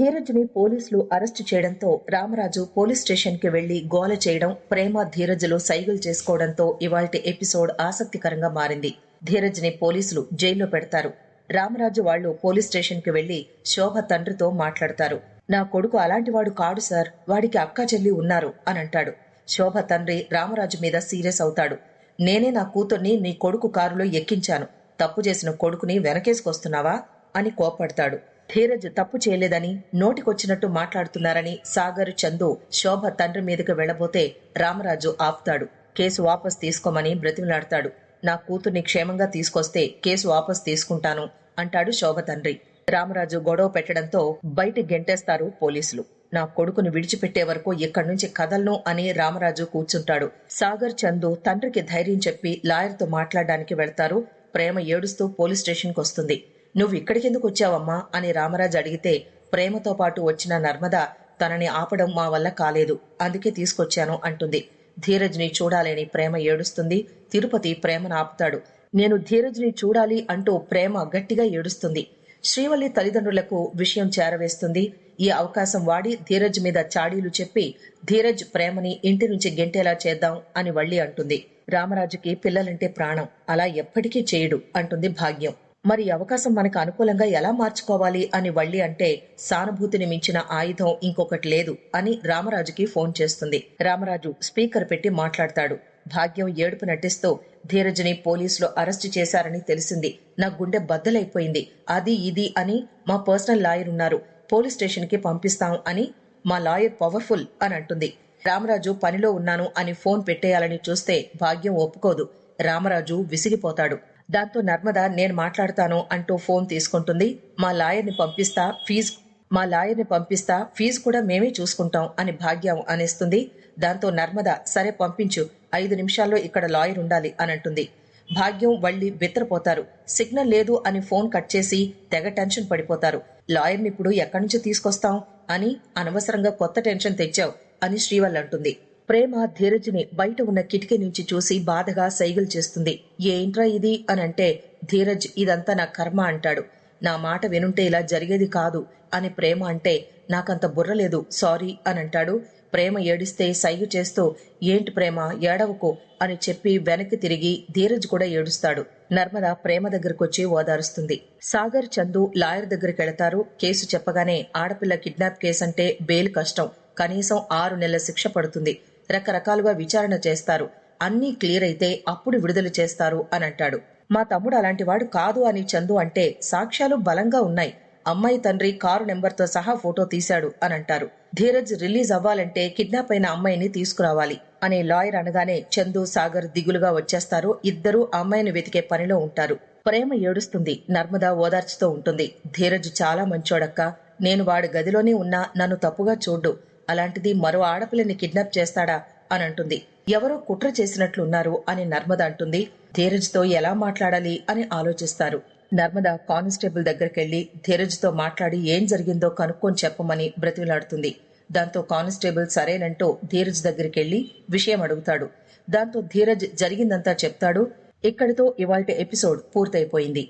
ధీరజ్ని పోలీసులు అరెస్టు చేయడంతో రామరాజు పోలీస్ స్టేషన్కి వెళ్ళి గోల చేయడం ప్రేమ ధీరజ్లు సైగలు చేసుకోవడంతో ఇవాల్టి ఎపిసోడ్ ఆసక్తికరంగా మారింది. ధీరజ్ని పోలీసులు జైల్లో పెడతారు. రామరాజు వాళ్ళు పోలీస్ స్టేషన్కి వెళ్ళి శోభ తండ్రితో మాట్లాడతారు. నా కొడుకు అలాంటివాడు కాడు సార్ వాడికి అక్క చెల్లి ఉన్నారు అని అంటాడు. శోభ తండ్రి రామరాజు మీద సీరియస్ అవుతాడు. నేనే నా కూతుర్ని నీ కొడుకు కారులో ఎక్కించాను. తప్పు చేసిన కొడుకుని వెనకేసుకొస్తున్నావా? అని కోపడతాడు ధీరజ్ తప్పు చేయలేదని నోటికొచ్చినట్టు మాట్లాడుతున్నారని సాగర్ చందు శోభ తండ్రి మీదకి వెళ్ళబోతే రామరాజు ఆపుతాడు. కేసు వాపస్ తీసుకోమని బ్రతిమలాడతాడు. నా కూతుర్ని క్షేమంగా తీసుకొస్తే కేసు వాపస్ తీసుకుంటాను అంటాడు శోభ తండ్రి. రామరాజు గొడవ పెట్టడంతో బయట గెంటేస్తారు పోలీసులు. నా కొడుకును విడిచిపెట్టే వరకు ఇక్కడి నుంచి కదలను అని రామరాజు కూర్చుంటాడు. సాగర్ చందు తండ్రికి ధైర్యం చెప్పి లాయర్తో మాట్లాడడానికి వెళ్తారు. ప్రేమ ఏడుస్తూ పోలీస్ స్టేషన్కి వస్తుంది నువ్వు ఇక్కడికెందుకు వచ్చావమ్మా? అని రామరాజు అడిగితే ప్రేమతో పాటు వచ్చిన నర్మద తనని ఆపడం మా వల్ల కాలేదు అందుకే తీసుకొచ్చాను అంటుంది. ధీరజ్ని చూడాలని ప్రేమ ఏడుస్తుంది తిరుపతి ప్రేమను ఆపుతాడు. నేను ధీరజ్ని చూడాలి అంటూ ప్రేమ గట్టిగా ఏడుస్తుంది. శ్రీవల్లి తల్లిదండ్రులకు విషయం చేరవేస్తుంది. ఈ అవకాశం వాడి ధీరజ్ మీద చాడీలు చెప్పి ధీరజ్ ప్రేమని ఇంటి నుంచి గెంటేలా చేద్దాం అని వల్లి అంటుంది. రామరాజుకి పిల్లలంటే ప్రాణం అలా ఎప్పటికీ చేయడు అంటుంది భాగ్యం. మరి అవకాశం మనకు అనుకూలంగా ఎలా మార్చుకోవాలి అని వళ్ళి అంటే సానుభూతిని మించిన ఆయుధం ఇంకొకటి లేదు అని రామరాజుకి ఫోన్ చేస్తుంది. రామరాజు స్పీకర్ పెట్టి మాట్లాడతాడు. భాగ్యం ఏడుపు నటిస్తూ ధీరజ్ని పోలీసులు అరెస్టు చేశారని తెలిసింది. నా గుండె బద్దలైపోయింది. అది ఇది అని మా పర్సనల్ లాయర్ ఉన్నారు. పోలీస్ స్టేషన్కి పంపిస్తాం అని మా లాయర్ పవర్ఫుల్ అని అంటుంది. రామరాజు పనిలో ఉన్నాను అని ఫోన్ పెట్టేయాలని చూస్తే భాగ్యం ఒప్పుకోదు. రామరాజు విసిగిపోతాడు. దాంతో నర్మద నేను మాట్లాడతాను అంటూ ఫోన్ తీసుకుంటుంది. మా లాయర్ని పంపిస్తా ఫీజు మా లాయర్ని పంపిస్తా ఫీజు కూడా మేమే చూసుకుంటాం అని భాగ్యం అనేస్తుంది. దాంతో నర్మద సరే పంపించు ఐదు నిమిషాల్లో ఇక్కడ లాయర్ ఉండాలి అని అంటుంది భాగ్యం వళ్ళి బిత్తరపోతారు. సిగ్నల్ లేదు అని ఫోన్ కట్ చేసి తెగ టెన్షన్ పడిపోతారు. లాయర్ని ఇప్పుడు ఎక్కడి నుంచి తీసుకొస్తాం? అని అనవసరంగా కొత్త టెన్షన్ తెచ్చావు అని శ్రీవల్ అంటుంది. ప్రేమ ధీరజ్ని బయట ఉన్న కిటికీ నుంచి చూసి బాధగా సైగలు చేస్తుంది. ఏంట్రా ఇది? అని అంటే ధీరజ్ ఇదంతా నా కర్మ అంటాడు. నా మాట వినుంటే ఇలా జరిగేది కాదు అని ప్రేమ అంటే నాకంత బుర్ర లేదు సారీ అని అంటాడు. ప్రేమ ఏడిస్తే సైగ చేస్తూ ఏంటి ప్రేమ ఏడవకు అని చెప్పి వెనక్కి తిరిగి ధీరజ్ కూడా ఏడుస్తాడు. నర్మద ప్రేమ దగ్గరకొచ్చి ఓదారుస్తుంది. సాగర్ చందు లాయర్ దగ్గరికి వెళతారు కేసు చెప్పగానే ఆడపిల్ల కిడ్నాప్ కేసు అంటే బెయిల్ కష్టం. కనీసం ఆరు నెలల శిక్ష పడుతుంది. రకరకాలుగా విచారణ చేస్తారు. అన్నీ క్లియర్ అయితే అప్పుడు విడుదల చేస్తారు అని అంటాడు మా తమ్ముడు అలాంటివాడు కాదు అని చందు అంటే సాక్ష్యాలు బలంగా ఉన్నాయి. అమ్మాయి తండ్రి కారు నెంబర్తో సహా ఫోటో తీశాడు అని అంటారు ధీరజ్ రిలీజ్ అవ్వాలంటే కిడ్నాప్ అయిన అమ్మాయిని తీసుకురావాలి అనే లాయర్ అనగానే చందు సాగర్ దిగులుగా వచ్చేస్తారు. ఇద్దరూ అమ్మాయిని వెతికే పనిలో ఉంటారు. ప్రేమ ఏడుస్తుంది. నర్మద ఓదార్చుతూ ఉంటుంది. ధీరజ్ చాలా మంచోడక్క. నేను వాడి గదిలోనే ఉన్నా. నన్ను తప్పుగా చూడ్డు. అలాంటిది మరో ఆడపిల్లని కిడ్నాప్ చేస్తాడా అని అంటుంది. ఎవరో కుట్ర చేసినట్లున్నారు అని నర్మద అంటుంది. ధీరజ్తో ఎలా మాట్లాడాలి అని ఆలోచిస్తారు. నర్మద కానిస్టేబుల్ దగ్గరికెళ్ళి ధీరజ్తో మాట్లాడి ఏం జరిగిందో కనుక్కొని చెప్పమని బ్రతిమలాడుతుంది. దాంతో కానిస్టేబుల్ సరేనంటూ ధీరజ్ దగ్గరికెళ్ళి విషయం అడుగుతాడు. దాంతో ధీరజ్ జరిగిందంతా చెప్తాడు. ఇక్కడితో ఇవాల్టి ఎపిసోడ్ పూర్తయిపోయింది.